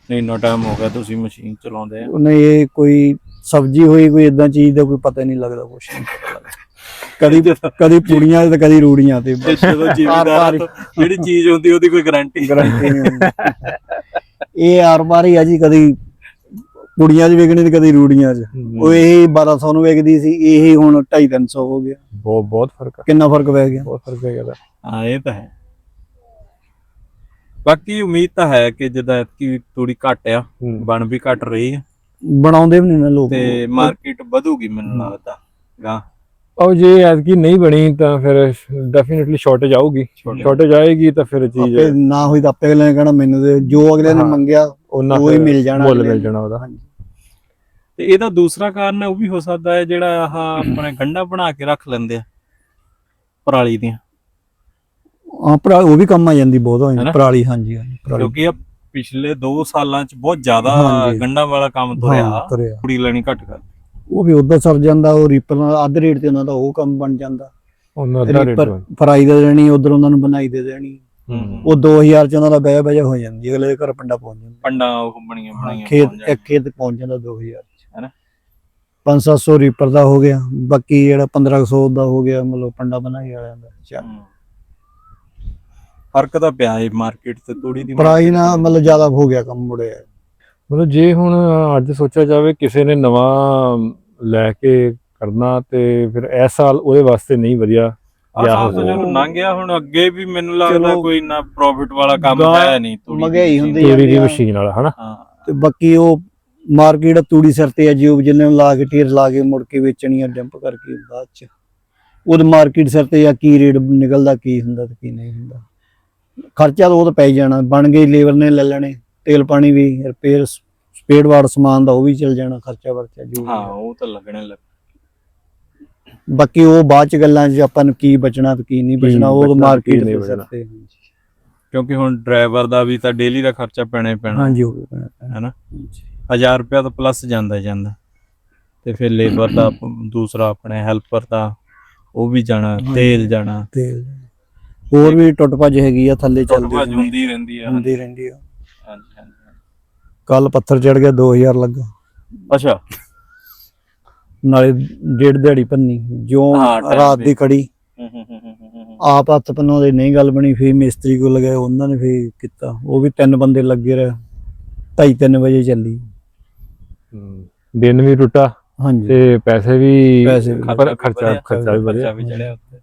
ਨਹੀਂ ਇੰਨਾ ਟਾਈਮ ਹੋ ਗਿਆ ਤੁਸੀਂ ਮਸ਼ੀਨ ਚਲਾਉਂਦੇ ਆ। ਉਹਨੇ ਇਹ ਕੋਈ ਸਬਜ਼ੀ ਹੋਈ ਕੋਈ ਇਦਾਂ ਚੀਜ਼ ਦਾ ਕੋਈ ਪਤਾ ਨਹੀਂ ਲੱਗਦਾ ਕੁਛ। ਨਹੀਂ ਪਤਾ ਲੱਗਦਾ। ਕਦੀ ਕਦੀ ਪੂੜੀਆਂ ਤੇ ਕਦੀ ਰੂੜੀਆਂ ਤੇ ਤੇ ਜਦੋਂ ਜ਼ਿਮੀਦਾਰ ਜਿਹੜੀ ਚੀਜ਼ ਹੁੰਦੀ ਉਹਦੀ ਕੋਈ ਗਾਰੰਟੀ ਗਰੰਟੀ ਨਹੀਂ ਹੁੰਦੀ। ਇਹ ਆਰ ਬਾਰ ਹੀ ਆ ਜੀ ਕਦੀ ਕੁੜੀਆਂ 'ਚ ਵਿਕਣੀ ਤੇ ਕਦੀ ਰੂੜੀਆਂ 'ਚ। ਉਹ ਇਹ 1200 ਨੂੰ ਵਿਕਦੀ ਸੀ ਇਹ ਹੁਣ 2.5 300 ਹੋ ਗਿਆ। ਬਹੁਤ ਬਹੁਤ ਫ਼ਰਕ ਆ। ਕਿੰਨਾ ਫ਼ਰਕ ਪੈ ਗਿਆ? ਬਹੁਤ ਫ਼ਰਕ ਹੈ ਇਹਦਾ ਹਾਂ ਇਹ ਤਾਂ ਹੈ। ਬਾਕੀ ਉਮੀਦ ਤਾਂ ਹੈ ਕਿ ਜਿੱਦਾਂ ਐਤਕੀ ਥੋੜੀ ਘੱਟ ਆ। ਬਣ ਵੀ ਘਟ ਰਹੀ ਹੈ ਬਣਾਉਂਦੇ ਵੀ ਨਹੀਂ ਨਾ ਲੋਕ ਤੇ ਮਾਰਕੀਟ ਵਧੂਗੀ ਮੈਨੂੰ ਲੱਗਦਾ ਗਾ ਉਹ ਜੇ ਐਤਕੀ ਨਹੀਂ ਬਣੀ ਤਾਂ ਫਿਰ ਡੈਫੀਨਿਟਲੀ ਸ਼ਾਰਟੇਜ ਆਊਗੀ। ਸ਼ਾਰਟੇਜ ਆਏਗੀ ਤਾਂ ਫਿਰ ਚੀਜ਼ ਆਪੇ ਨਾ ਹੋਈ ਤਾਂ ਆਪੇ ਅਗਲੇ ਨੇ ਕਹਿਣਾ ਮੈਨੂੰ ਤੇ ਜੋ ਅਗਲੇ ਨੇ। ਮੰਗਿਆ ਉਹਨਾਂ ਉਹ ਹੀ ਮਿਲ ਜਾਣਾ ਮੁੱਲ ਮਿਲ। ਜਾਣਾ ਉਹਦਾ ਹਾਂਜੀ ਤੇ ਇਹਦਾ ਦੂਸਰਾ ਕਾਰਨ ਉਹ ਵੀ ਹੋ ਸਕਦਾ ਹੈ ਜਿਹੜਾ ਆਹ ਆਪਣੇ ਗੰਡਾ ਬਣਾ ਕੇ ਰੱਖ ਲੈਂਦੇ ਆ ਪਰਾਲੀ ਦੀਆਂ ਹਾਂ ਭਰਾ ਉਹ ਵੀ ਕੰਮ ਆ ਜਾਂਦੀ ਬਹੁਤ ਹੋ? ਜਾਂਦੀ ਪਰਾਲੀ ਹਾਂਜੀ ਹਾਂਜੀ ਪਰਾਲੀ। ਕਿਉਂਕਿ ਇਹ ਪਿਛਲੇ 2 ਸਾਲਾਂ ਚ ਬਹੁਤ ਜ਼ਿਆਦਾ ਹਾਂਜੀ। ਗੰਡਾ ਵਾਲਾ ਕੰਮ ਤੁਰਿਆ ਹਾਂ, ਤੁਰਿਆ। ਕੁੜੀ ਲੈਣੀ ਘੱਟ ਕਰ। ਉਹ ਵੀ ਉਦਾਂ ਸਰ ਜਾਂਦਾ ਉਹ ਰੀਪਰ ਨਾਲ ਅੱਧ ਰੇਟ ਤੇ ਉਹਨਾਂ ਦਾ ਉਹ ਕੰਮ ਬਣ ਜਾਂਦਾ। ਉਹਨਾਂ ਦਾ ਰੇਟ ਰੀਪਰ ਫਰਾਈ ਦੇ ਦੇਣੀ ਉਧਰ ਉਹਨਾਂ ਨੂੰ ਬਣਾਈ ਦੇ ਦੇਣੀ। ਉਹ 2000 ਚ ਉਹਨਾਂ ਦਾ ਬਹਿ ਬਹਿ ਹੋ ਜਾਂਦੀ ਅਗਲੇ ਦੇ ਘਰ ਪਿੰਡਾ ਪਹੁੰਚ ਜਾਂਦਾ। ਪੰਡਾ ਉਹ ਬਣੀਆਂ ਬਣਾਈਆਂ ਖੇਤ ਪਹੁੰਚ ਇੱਕ ਖੇਤ ਪਹੁੰਚ ਜਾਂਦਾ 2000 ਚ। ਹੈਨਾ? 5-700 ਰੀਪਰ ਦਾ ਹੋ ਗਿਆ ਬਾਕੀ ਜਿਹੜਾ 1500 ਦਾ ਹੋ ਗਿਆ ਮਤਲਬ ਪੰਡਾ ਬਣਾਈ ਵਾਲਿਆਂ ਦਾ ਚੱਲ। ਫ਼ਰਕ ਤਾਂ ਪਿਆ ਹੈ ਮਾਰਕੀਟ ਤੇ ਥੋੜੀ ਦੀ ਪਰਾਈ ਨਾਲ ਮਤਲਬ ਜ਼ਿਆਦਾ ਹੋ ਗਿਆ ਕੰਮ ਮੁੜਿਆ ਮਤਲਬ ਜੇ ਹੁਣ ਅੱਜ ਸੋਚਿਆ ਜਾਵੇ ਕਿਸੇ ਨੇ ਨਵਾਂ ਲੈ ਕੇ ਕਰਨਾ ਤੇ ਫਿਰ ਇਸ ਸਾਲ ਉਹਦੇ ਵਾਸਤੇ ਨਹੀਂ ਵਧੀਆ ਆਹ ਗਿਆ ਸਾਲ ਤਾਂ ਹੋਵੇ। ਚਲੋ ਲੰਘ ਗਿਆ ਹੁਣ ਅੱਗੇ ਵੀ ਮੈਨੂੰ ਲੱਗਦਾ ਕੋਈ ਨਾ ਪ੍ਰੋਫਿਟ ਵਾਲਾ ਕੰਮ ਹੈ ਨਹੀਂ ਤੂੜੀ ਮਹਿੰਗਾਈ ਹੁੰਦੀ ਮਸ਼ੀਨ। ਤੂੜੀ ਦੀ। ਮਸ਼ੀਨ ਵਾਲਾ ਹਨਾ ਹਾਂ ਤੇ ਬਾਕੀ ਉਹ ਮਾਰਕੀਟ ਤੂੜੀ ਸਿਰ ਤੇ ਜਿਉ ਜਿੰਨੇ ਨੂੰ ਲਾ ਕੇ ਢੇਰ ਲਾ ਕੇ ਮੁੜ ਕੇ ਵੇਚਣੀ ਆ ਡੰਪ ਕਰਕੇ ਬਾਅਦ ਚ ਉਹਦੇ ਮਾਰਕੀਟ ਸਿਰ ਤੇ ਆ ਕੀ ਰੇਟ ਨਿਕਲਦਾ ਕੀ ਹੁੰਦਾ ਤੇ ਕੀ ਨਹੀਂ ਹੁੰਦਾ ਖਰਚਾ ਤਾਂ ਉਹ ਤਾਂ ਪੈ ਜਾਣਾ ਬਣ ਗਈ ਲੇਬਰ ਨੇ ਲੈ ਲੈਣੇ ਤੇਲ ਪਾਣੀ ਵੀ ਰਿਪੇਅਰ ਸਪੇਡ ਵਾਰਡ ਸਮਾਨ ਦਾ ਉਹ ਵੀ ਚੱਲ ਜਾਣਾ ਖਰਚਾ ਵਰਚਾ ਜੋ ਹਾਂ। ਉਹ ਤਾਂ ਲੱਗਣੇ ਲੱਗ ਬਾਕੀ ਉਹ ਬਾਅਦ ਚ ਗੱਲਾਂ 'ਚ ਆਪਾਂ ਨੂੰ ਕੀ ਬਚਣਾ ਤੇ ਕੀ ਨਹੀਂ ਬਚਣਾ ਉਹ ਮਾਰਕੀਟ ਦੇ ਸਿਰ। ਤੇ ਕਿਉਂਕਿ ਹੁਣ ਡਰਾਈਵਰ ਦਾ ਵੀ ਤਾਂ ਡੇਲੀ ਦਾ ਖਰਚਾ ਪੈਣਾ ਹੀ ਪੈਣਾ ਹਾਂਜੀ ਹੋ ਗਿਆ ਹੈਨਾ? 1000 ਰੁਪਿਆ ਤਾਂ ਪਲੱਸ ਜਾਂਦਾ ਜਾਂਦਾ। ਤੇ ਫਿਰ ਲੇਬਰ ਦਾ ਦੂਸਰਾ ਆਪਣੇ ਹੈਲਪਰ ਦਾ ਉਹ ਵੀ ਜਾਣਾ ਤੇਲ ਜਾਣਾ। ਤੇ ਹੋਰ ਵੀ ਟੁੱਟ ਭੱਜ ਹੈਗੀ ਆ ਥੱਲੇ ਚੱਲਦੀ ਭੱਜ ਹੁੰਦੀ ਰਹਿੰਦੀ ਆ ਹੁੰਦੀ ਰਹਿੰਦੀ ਆ। ਹਾਂਜੀ ਹਾਂਜੀ। ਕੱਲ ਪੱਥਰ ਚੜ ਗਿਆ 2000 ਲੱਗਾ। ਅੱਛਾ। ਨਾਲੇ ਡੇਢ ਦਿਹਾੜੀ ਪੰਨੀ ਜੋ ਹਾਂ, time ਰਾਤ। ਦੀ ਖੜੀ। ਹੂੰ ਹੂੰ ਹੂੰ ਹੂੰ ਹੂੰ ਹੂੰ। ਆਪ ਹੱਥ ਪੰਨੋਂ ਦੇ ਨਹੀਂ ਗੱਲ ਬਣੀ ਫੇਰ ਮਿਸਤਰੀ ਕੋਲ ਗਏ ਉਹਨਾਂ ਨੇ ਫੇਰ ਕੀਤਾ। ਉਹ ਵੀ ਤਿੰਨ ਬੰਦੇ ਲੱਗੇ ਰਹੇ ਢਾਈ ਤਿੰਨ ਵਜੇ ਚੱਲੀ। ਦਿਨ ਵੀ ਟੁੱਟਾ ਹਾਂਜੀ। ਤੇ ਪੈਸੇ ਵੀ ਪੈਸੇ ਵੀ। ਪਰ ਖਰਚਾ ਖਰਚਾ ਵੀ ਵਧਿਆ। ਖਰਚਾ ਵੀ ਚੜਿਆ ਉੱਤੇ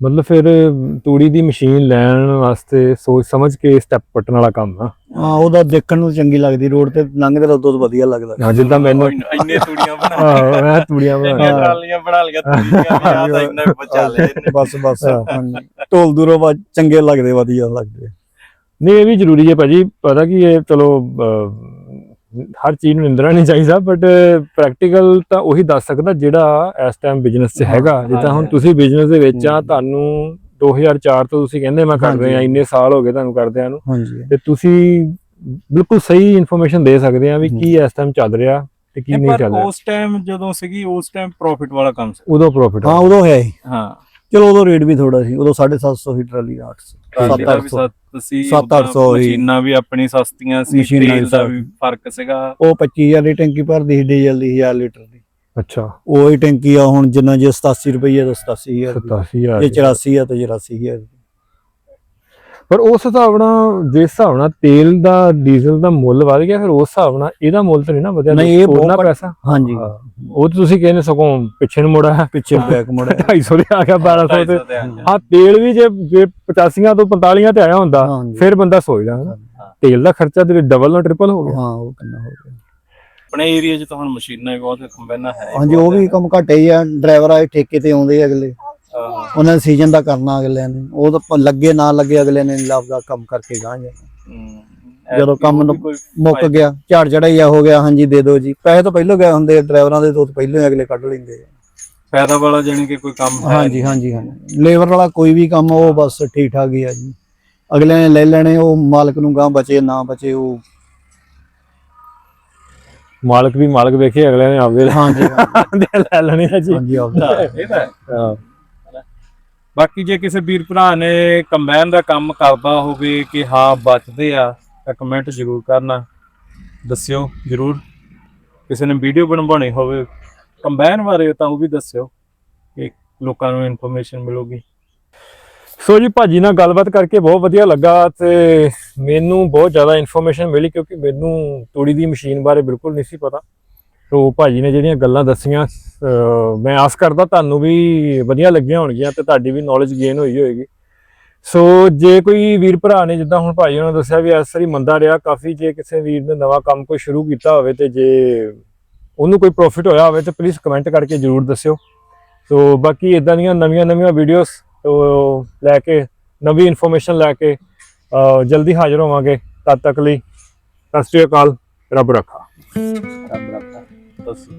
ਮਤਲਬ ਫਿਰ ਤੂੜੀ ਦੀ ਮਸ਼ੀਨ ਲੈਣ ਵਾਸਤੇ ਸੋਚ ਸਮਝ ਕੇ ਸਟੈਪ ਪੱਟਣ ਵਾਲਾ ਕੰਮ ਆ। ਹਾਂ ਉਹਦਾ ਦੇਖਣ ਨੂੰ ਚੰਗੀ ਲੱਗਦੀ ਰੋਡ ਤੇ ਲੰਘਦੇ ਤਾਂ ਉਦੋਂ ਵਧੀਆ ਲੱਗਦਾ। ਹਾਂ ਜਿੱਦਾਂ ਮੈਨੂੰ ਇੰਨ- ਤੂੜੀਆਂ ਬਣਾ ਆਹੋ, ਮੈਂ ਤੂੜੀਆਂ ਬਣਾ ਟਰਾਲੀਆਂ ਬਣਾ ਲਈਆਂ ਤੂੜੀਆਂ ਵੀ ਆ ਇੰਨਾ ਬਚਾ ਲਏ। ਬਸ ਬਸ ਢੋਲ ਦੂਰੋਂ ਬਾਅਦ ਚੰਗੇ ਲੱਗਦੇ ਵਧੀਆ ਲੱਗਦੇ। ਨਹੀਂ ਇਹ ਵੀ ਜ਼ਰੂਰੀ ਹੈ ਭਾਜੀ ਪਤਾ ਕੀ ਇਹ ਚਲੋ ਹਰ ਚੀਜ਼ ਨੂੰ ਨਿੰਦਣਾ ਨਹੀਂ ਚਾਹੀਦਾ ਬਟ ਪ੍ਰੈਕਟੀਕਲ ਤਾਂ ਉਹੀ ਦੱਸ ਸਕਦਾ ਜਿਹੜਾ ਇਸ ਟਾਈਮ ਬਿਜ਼ਨਸ 'ਚ ਹੈਗਾ ਜਿੱਦਾਂ ਹੁਣ। ਤੁਸੀਂ ਬਿਜ਼ਨਸ ਦੇ ਵਿੱਚ ਆ। ਤੁਹਾਨੂੰ 2004 ਤੋਂ ਤੁਸੀਂ ਕਹਿੰਦੇ ਮੈਂ ਕਰ ਰਿਹਾ। ਇੰਨੇ ਸਾਲ ਹੋ ਗਏ ਤੁਹਾਨੂੰ ਕਰਦਿਆਂ ਨੂੰ ਤੇ ਤੁਸੀਂ ਬਿਲਕੁਲ ਸਹੀ ਇਨਫੋਰਮੇਸ਼ਨ ਦੇ ਸਕਦੇ ਆ ਵੀ। ਕੀ ਇਸ ਟਾਈਮ ਚੱਲ ਰਿਹਾ ਤੇ ਕੀ ਨਹੀਂ ਚੱਲ ਰਿਹਾ ਉਸ ਟਾਈਮ ਜਦੋਂ ਸੀਗੀ ਉਸ ਟਾਈਮ ਪ੍ਰੋਫਿਟ ਵਾਲਾ ਕੰਮ ਸੀ ਉਦੋਂ ਪ੍ਰੋਫਿਟ ਹਾਂ ਉਦੋਂ ਹੈ ਸੀ। ਹਾਂ ਚਲੋ ਉਦੋਂ ਰੇਟ ਵੀ ਥੋੜਾ ਸੀ ਉਦੋਂ 750 ਹੀ ਟਰਾਲੀ 800 ਟਰਾਲੀ ਦਾ ਵੀ 700 ਸਸਤ ਸੀ ਸੱਤ ਉੱਦਾਂ ਅੱਠ ਸੌ ਹੀ। ਮਸ਼ੀਨਾਂ ਵੀ ਆਪਣੀ ਸਸਤੀਆਂ ਸੀ ਮਸ਼ੀਨਾਂ ਤੇਲ ਦਾ। ਵੀ ਫ਼ਰਕ ਸੀਗਾ ਉਹ 25000 ਦੀ ਟੈਂਕੀ ਭਰਦੀ ਸੀ ਡੀਜ਼ਲ ਦੀ 1000 ਲੀਟਰ ਦੀ ਅੱਛਾ ਉਹ ਹੀ ਟੈਂਕੀ ਆ ਹੁਣ ਜਿੰਨਾ ਜੇ 87 ਰੁਪਏ ਦਾ 87000 ਦੀ। 87000 ਜੇ 84 ਆ ਤਾਂ 84000 ਪਰ ਉਸ ਹਿਸਾਬ ਨਾਲ ਜਿਸ ਹਿਸਾਬ ਨਾਲ ਤੇਲ ਦਾ ਡੀਜ਼ਲ ਦਾ ਮੁੱਲ ਵਧ ਗਿਆ ਫਿਰ ਉਸ ਹਿਸਾਬ ਨਾਲ ਇਹਦਾ ਮੁੱਲ ਤਾਂ ਨਹੀਂ ਨਾ ਵਧਿਆ ਨਹੀਂ, ਇਹ ਬਹੁਤ ਪੈਸਾ। ਹਾਂਜੀ। ਹਾਂ। ਉਹ ਤਾਂ ਤੁਸੀਂ ਕਹਿੰਦੇ ਸਗੋਂ ਪਿੱਛੇ ਨੂੰ ਮੋੜਾ ਪਿੱਛੇ ਬੈਕ ਮੋੜ 250 ਦੇ ਆ ਗਿਆ 1200 ਤੇ 250 ਤੇ ਆ ਗਿਆ। ਹਾਂ ਤੇਲ ਵੀ ਜੇ ਜੇ 85 ਤੋਂ 45 ਤੇ ਆਇਆ ਹੁੰਦਾ। ਫਿਰ ਬੰਦਾ ਸੋਚਦਾ ਹਨਾ ਤੇਲ ਦਾ ਖਰਚਾ ਤੇ ਡਬਲ ਨਾਲ ਟ੍ਰਿਪਲ ਹੋ ਗਿਆ। ਹਾਂ ਉਹ ਕਿੰਨਾ ਹੋ ਗਿਆ। ਆਪਣੇ ਏਰੀਆ 'ਚ ਤਾਂ ਹੁਣ ਮਸ਼ੀਨਾਂ ਵੀ ਬਹੁਤ ਕੰਬਾਈਨਾਂ ਹੈ ਹਾਂਜੀ ਉਹ ਵੀ ਕੰਮ ਘੱਟੇ ਹੀ ਆ। ਡਰਾਈਵਰ ਆਏ ਠੇਕੇ ਤੇ ਆਉਂਦੇ ਆ ਅਗਲੇ। ਹਾਂ। ਉਹਨਾਂ ਨੇ ਸੀਜ਼ਨ ਦਾ ਕਰਨਾ ਅਗਲਿਆਂ ਨੇ ਉਹ ਤਾਂ ਲੱਗੇ ਨਾ ਲੱਗੇ ਅਗਲੇ ਨੇ ਲੱਭਦਾ ਕੰਮ ਕਰਕੇ ਗਾਂ ਜਾ ਹਮ, ਜਦੋਂ ਕੰਮ ਮੁੱਕ ਗਿਆ ਝਾੜ ਚੜਾਈਆ ਹੋ ਗਿਆ ਹਾਂਜੀ ਦੇ ਦਿਓ ਜੀ। ਪੈਸੇ ਤਾਂ ਪਹਿਲਾਂ ਗਏ ਹੁੰਦੇ ਡਰਾਈਵਰਾਂ ਦੇ ਤੋਂ ਪਹਿਲਾਂ ਹੀ ਅਗਲੇ ਕੱਢ ਲੈਂਦੇ ਆ। ਫਾਇਦਾ ਵਾਲਾ ਜਾਨੀ ਕਿ ਕੋਈ ਕੰਮ ਹੈ ਹਾਂਜੀ ਹਾਂਜੀ ਹਾਂਜੀ। ਲੇਬਰ ਵਾਲਾ ਕੋਈ ਵੀ ਕੰਮ ਉਹ ਬਸ ਠੀਕ ਠਾਕ ਹੀ ਆ ਜੀ। ਅਗਲੇ ਨੇ ਲੈ ਲੈਣੇ ਉਹ ਮਾਲਕ ਨੂੰ ਗਾਂ ਬਚੇ ਨਾ ਬਚੇ ਉਹ ਮਾਲਕ ਵੀ ਮਾਲਕ ਵੇਖੇ ਅਗਲੇ ਨੇ ਆਪਦੇ ਹਾਂਜੀ ਲੈ ਲੈਣੇ ਆ ਜੀ। ਹਾਂਜੀ ਆਪ ਹਾਂ, ਇਹ ਤਾਂ ਹੈ। ਬਾਕੀ ਜੇ ਕਿਸੇ ਵੀਰ ਭਰਾ ਨੇ ਕੰਬਾਈਨ ਦਾ ਕੰਮ ਕਰਦਾ ਹੋਵੇ ਕਿ ਹਾਂ ਬਚਦੇ ਆ, ਤਾਂ ਕਮੈਂਟ ਜ਼ਰੂਰ ਕਰਨਾ। ਦੱਸਿਓ ਜ਼ਰੂਰ। ਕਿਸੇ ਨੇ ਵੀਡੀਓ ਬਣਵਾਉਣੀ ਹੋਵੇ ਕੰਬਾਈਨ ਬਾਰੇ, ਤਾਂ ਉਹ ਵੀ ਦੱਸਿਓ ਕਿ ਲੋਕਾਂ ਨੂੰ ਇਨਫੋਰਮੇਸ਼ਨ ਮਿਲੂਗੀ। ਸੋ ਜੀ, ਭਾਜੀ ਨਾਲ ਗੱਲਬਾਤ ਕਰਕੇ ਬਹੁਤ ਵਧੀਆ ਲੱਗਾ ਤੇ ਮੈਨੂੰ ਬਹੁਤ ਜ਼ਿਆਦਾ ਇਨਫੋਰਮੇਸ਼ਨ ਮਿਲੀ ਕਿਉਂਕਿ ਮੈਨੂੰ ਤੂੜੀ ਦੀ ਮਸ਼ੀਨ ਬਾਰੇ ਬਿਲਕੁਲ ਨਹੀਂ ਸੀ ਪਤਾ। ਸੋ ਭਾਜੀ ਨੇ ਜਿਹੜੀਆਂ ਗੱਲਾਂ ਦੱਸੀਆਂ ਮੈਂ ਆਸ ਕਰਦਾ ਤੁਹਾਨੂੰ ਵੀ ਵਧੀਆ ਲੱਗੀਆਂ ਹੋਣਗੀਆਂ ਤੇ ਤੁਹਾਡੀ ਵੀ ਨੌਲੇਜ ਗੇਨ ਹੋਈ ਹੋਏਗੀ। ਸੋ ਜੇ ਕੋਈ ਵੀਰ ਭਰਾ ਨੇ ਜਿੱਦਾਂ ਹੁਣ ਭਾਜੀ ਉਹਨਾਂ ਦੱਸਿਆ ਵੀ ਇਸ ਵਾਰੀ ਮੰਦਾ ਰਿਹਾ, ਕਾਫੀ ਜੇ ਕਿਸੇ ਵੀਰ ਨੇ ਨਵਾਂ ਕੰਮ ਕੋਈ ਸ਼ੁਰੂ ਕੀਤਾ ਹੋਵੇ ਤੇ ਜੇ ਉਹਨੂੰ ਕੋਈ ਪ੍ਰੋਫਿਟ ਹੋਇਆ ਹੋਵੇ ਤੇ ਪਲੀਜ਼ ਕਮੈਂਟ ਕਰਕੇ ਜਰੂਰ ਦੱਸਿਓ। ਸੋ ਬਾਕੀ ਇਦਾਂ ਦੀਆਂ ਨਵੀਆਂ ਨਵੀਆਂ ਵੀਡੀਓਜ਼ ਲੈ ਕੇ, ਨਵੀਂ ਇਨਫੋਰਮੇਸ਼ਨ ਲੈ ਕੇ ਜਲਦੀ ਹਾਜ਼ਰ ਹੋਵਾਂਗੇ। ਤਦ ਤੱਕ ਲਈ ਸਤਿ ਸ਼੍ਰੀ ਅਕਾਲ, ਰੱਬ ਰੱਖਾ। ਰੱਬ ਰੱਖਾ। ます。